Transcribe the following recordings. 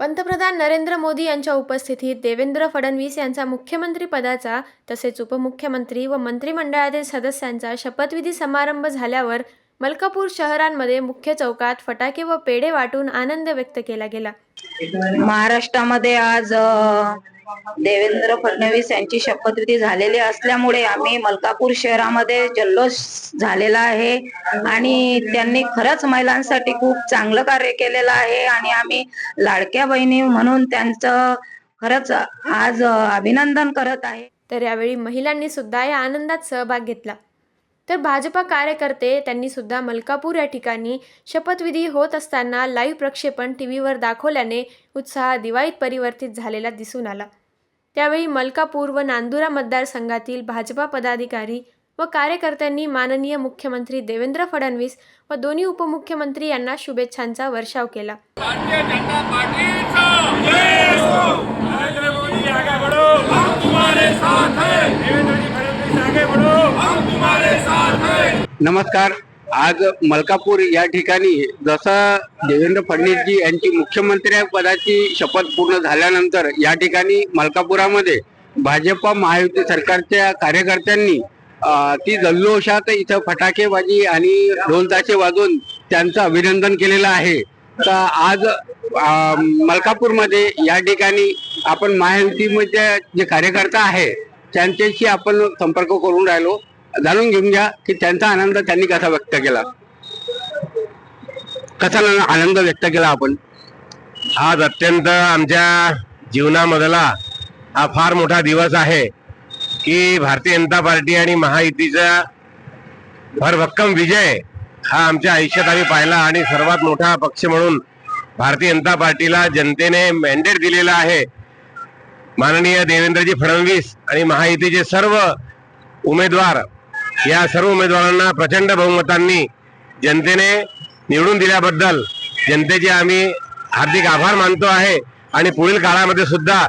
पंतप्रधान नरेंद्र मोदी यांच्या उपस्थितीत देवेंद्र फडणवीस यांचा मुख्यमंत्रीपदाचा तसेच उपमुख्यमंत्री व मंत्रिमंडळातील सदस्यांचा शपथविधी समारंभ झाल्यावर मलकापूर शहरांमध्ये मुख्य चौकात फटाके व पेढे वाटून आनंद व्यक्त केला गेला. महाराष्ट्रामध्ये आज देवेंद्र फडणवीस यांची शपथविधी झालेली असल्यामुळे आम्ही मलकापूर शहरामध्ये जल्लोष झालेला आहे. आणि त्यांनी खरंच महिलांसाठी खूप चांगलं कार्य केलेलं आहे. आणि आम्ही लाडक्या बहिणी म्हणून त्यांचं खरंच आज अभिनंदन करत आहे. तर यावेळी महिलांनी सुद्धा या आनंदात सहभाग घेतला. तर भाजपा कार्यकर्ते त्यांनी सुद्धा मलकापूर या ठिकाणी शपथविधी होत असताना लाईव्ह प्रक्षेपण टी व्हीवर दाखवल्याने उत्साह दिवाळीत परिवर्तित झालेला दिसून आला. त्यावेळी मलकापूर व नांदुरा मतदारसंघातील भाजपा पदाधिकारी व कार्यकर्त्यांनी माननीय मुख्यमंत्री देवेंद्र फडणवीस व दोन्ही उपमुख्यमंत्री यांना शुभेच्छांचा वर्षाव केला. भारतीय जनता पार्टीचा जय नरेंद्र मोदी आगे बढ़ो! हम तुम्हारे साथ देवेंद्र जी फडणवीस आगे बढ़ो! हम तुम्हारे साथ हैं! नमस्कार आज मलकापूर या ठिकाणी जसं देवेंद्र फडणवीसजी यांची मुख्यमंत्री पदाची शपथ पूर्ण झाल्यानंतर या ठिकाणी मलकापुरामध्ये भाजपा महायुती सरकारच्या कार्यकर्त्यांनी ती जल्लोषात इथं फटाकेबाजी आणि ढोलताचे वाजवून त्यांचं अभिनंदन केलेलं आहे. तर आज मलकापूरमध्ये या ठिकाणी आपण महायुतीमध्ये जे कार्यकर्ता आहे त्यांच्याशी आपण संपर्क करून राहिलो. जाणून घेऊन घ्या की त्यांचा आनंद त्यांनी कसा व्यक्त केला. कसा आनंद व्यक्त केला आपण? आज अत्यंत आमच्या जीवनामधला हा फार मोठा दिवस आहे की भारतीय जनता पार्टी आणि महायुतीचा भरभक्कम विजय हा आमच्या आयुष्यात आम्ही पाहिला आणि सर्वात मोठा पक्ष म्हणून भारतीय जनता पार्टीला जनतेने मॅन्डेट दिलेला आहे. माननीय देवेंद्रजी फडणवीस आणि महायुतीचे सर्व उमेदवार या सर्व उमेदवारांना प्रचंड बहुमतांनी जनतेने निवडून दिल्याबद्दल जनतेचे आम्ही हार्दिक आभार मानतो आहे. आणि पुढील काळामध्ये सुद्धा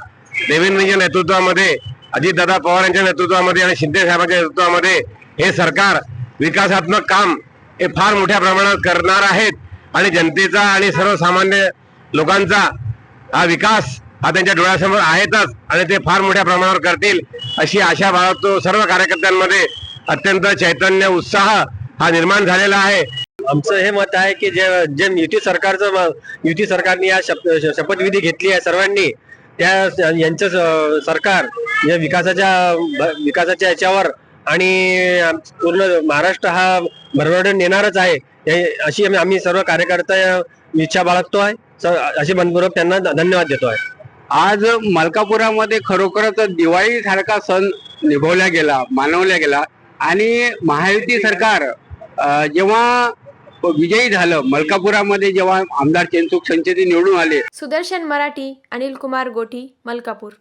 देवेंद्रजीच्या नेतृत्वामध्ये अजितदादा पवार यांच्या नेतृत्वामध्ये आणि शिंदे साहेबांच्या नेतृत्वामध्ये हे सरकार विकासात्मक काम हे फार मोठ्या प्रमाणात करणार आहेत. आणि जनतेचा आणि सर्वसामान्य लोकांचा हा विकास हा त्यांच्या डोळ्यासमोर आहेतच आणि ते फार मोठ्या प्रमाणावर करतील अशी आशा बाळगतो. सर्व कार्यकर्त्यांमध्ये अत्यंत चैतन्य उत्साह हा निर्माण झालेला आहे. आमचं हे मत आहे की जे जे युती सरकारचं म- युती सरकारने या शप- शपथविधी घेतली आहे सर्वांनी त्या यांचं स- सरकार या विकासाच्या विकासाच्या याच्यावर आणि पूर्ण महाराष्ट्र हा भरभरून नेणारच आहे. हे- अशी आम्ही- आम्ही सर्व कार्यकर्ता इच्छा बाळगतो आहे स- अशी मनपूर्वक त्यांना धन्यवाद देतो आहे आज मलकापुरामध्ये खरोखरच दिवाळी सारखा सण निभवला गेला मानवला गेला. आणि महायुती सरकार जेव्हा विजयी झालं मलकापुरामध्ये जेव्हा आमदार चेंचुक संचेती निवडून आले. सुदर्शन मराठी अनिल कुमार गोठी मलकापूर.